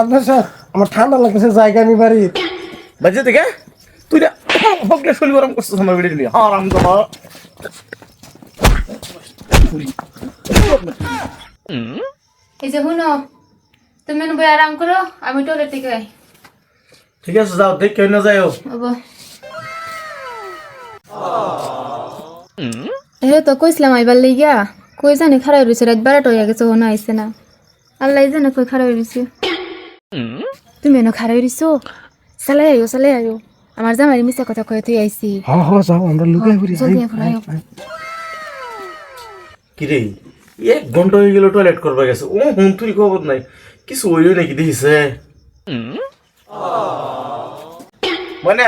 আমার ঠান্ডা লাগতেছে জায়গা আমি বাড়ি। বাজে থেকে তুই না শরীর গরম করছিস আমার বেড়ে নিয়ে। আরাম দাবা এই যে শুনো তুমি বই আরাম করো আমি টয়লেট থেকে আই। ঠিক আছে যাও দেখ কেউ না যাও বাবা এ তো কইছিলাম আইবার লইগা কই জানি খারাপ রয়েছে রাত বারোটা হয়ে গেছে হনো আইসে না। আল্লাহ জানে কই খারাপ রয়েছে তুমি এনে খারাপ রইছো চালাই আইও চালাই আইও। আমার জামাই মিশা কথা কয়ে তুই আইসি যাও আমরা লুকাই পড়ি জলদি এখন আইও কি রে এক ঘণ্টা হয়ে গেল টয়লেট করবা গেছে। ও হুন তুই খবর নাই। কিছু হইল নাকি দেখিছে? মনে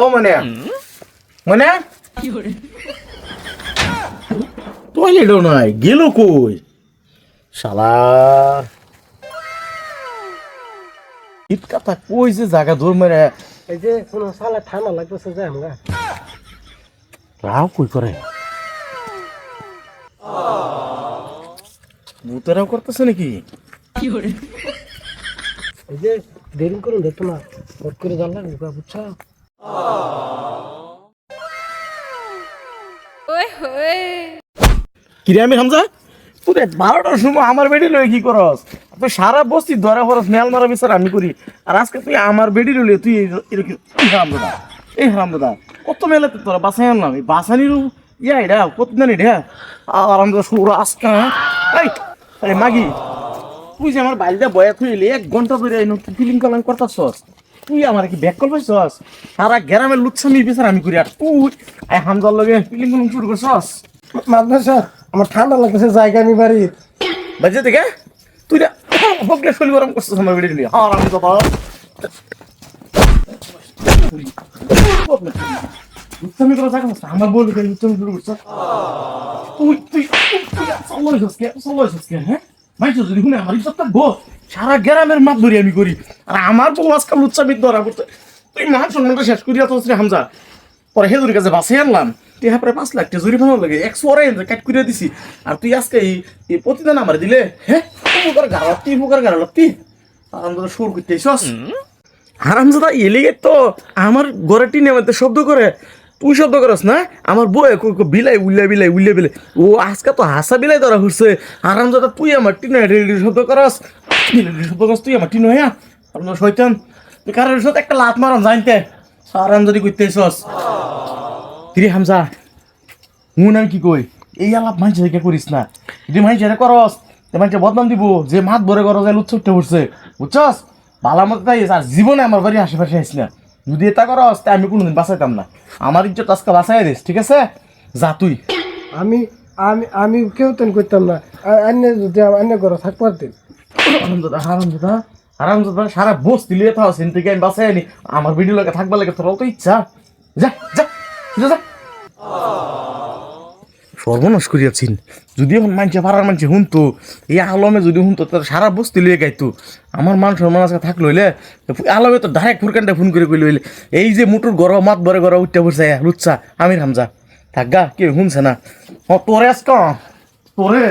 ও মনে মনে টয়লেটও নাই গেল কই? শালা। ইট কথা কই যে জায়গা দূর মেরে? এই যে শোনো সালা ঠান্ডা লাগতেছে যাই আমরা রাও কই করে? ভূতেরাও করতেছে নাকি? এই যে দেরি করুন দেখতো না ভোট করে জানলা ঢুকা বুঝছ? কিরে আমি হামজা? তুই দেখ বারোটার সময় আমার বেডি লয়ে কি করস? তুই সারা বস্তি ধরা ফরস মেল মারা বিচার আমি করি। আর আজকে তুই আমার বেডি লইলে তুই এরকম এই হারাম দাদা এই হারাম দাদা কত মেলাতে তোরা বাসাই আনলাম। এই বাসানির ইয়া এটা কত জানি রে আরাম দাদা সুর আজকা এই আরে মাগি তুই যে আমার বাইলটা বয়া তুই এলি এক ঘণ্টা ধরে এই ফিলিং কলাম করতাছস। তুই আমার কি ব্যাক কল পাইছস? সারা গ্রামের লুচ্ছামি বিচার আমি করি আর তুই। এই হামজার লগে ফিলিং কলাম শুরু করছস? স্যার আমার ঠান্ডা লাগতেছে জায়গা বাড়ি বাজে থেকে তুই না হকলে শরীর গরম করছিস আমার নিয়ে তুমি থাকো? আমার বলবি কেন তুমি শুরু করছ। তুই তুই তুই চলো সসকে চলো সসকে হ্যাঁ? মাইছো যদি শুনে আমার ইজ্জতটা গো সারা গ্রামের মাপ ধরি আমি করি। আর আমার বউ আজকাল লুচ্চামিত ধরা করতে তুই মান সম্মানটা শেষ করিয়া তো শ্রী হামজা। পরে হেদুর কাছে বাসে আনলাম। প্রায় পাঁচ লাখ টাকা জরিমানা লাগে একশো ওরাই কাট করে দিছি। আর তুই আজকে এই প্রতিদান আমার দিলে হ্যাঁ? উপকার গাড়াল তুই উপকার গাড়াল তুই দাদা সুর হারামজাদা এলিগে তো আমার ঘরে টিনে মধ্যে শব্দ করে। তুই শব্দ করস না? আমার বউ বিলাই, উল্লা বিলাই উল্লা বিলাই। ও আজকে তো হাসা বিলাই ধরা ঘুরছে হারামজাদা, তুই আমার টিনে শব্দ করস। শব্দ করস, তুই আমার টিনে হ্যাঁ আপনার শৈতান কারোর সাথে একটা লাত মারাম জানতে। আরাম যদি করতে এসস। কিরে হামজা হুন আমি কি কই? এই আলাপ মাইছে কে করিস না। যদি মাইছে রে করস? তে বদনাম দিব যে মাত ভরে করস যায় লুচ্ছ উঠতে পড়ছে বুঝছস? ভালো মতো তাই আর জীবনে আমার বাড়ি আশেপাশে আইস না। যদি এটা করস তা আমি কোনোদিন বাঁচাইতাম না। আমার ইজ্জত আজকে বাঁচাই দিস ঠিক আছে? যা তুই। আমি আমি আমি কেউ তেন করতাম না। অন্য যদি অন্য ঘরে থাকতে পারতেন হারামজাদা হারামজাদা হারামজাদা সারা বস দিলে থাও সেন থেকে আমি বাঁচাই আনি আমার ভিডিও লাগে থাকবার লাগে তোর তো ইচ্ছা। যা যা যা যা। সর্বনাশ করিয়াছেন। যদি এখন মানছে পাড়ার মানছে শুনতো এই আলমে যদি শুনতো তার সারা বস্তি লিয়ে গাইতো। আমার মান সম্মান আজকে থাকল হইলে, আলমে তো ডাইরেক্ট ফুরকানটা ফোন করে কইলে হইলে, এই যে মুটুর গরম, মাত বরে গরম উঠতে পড়ছে লুচ্ছা আমির হামজা। থাক গা, কেউ শুনছে না। তোরে আসক তোরে?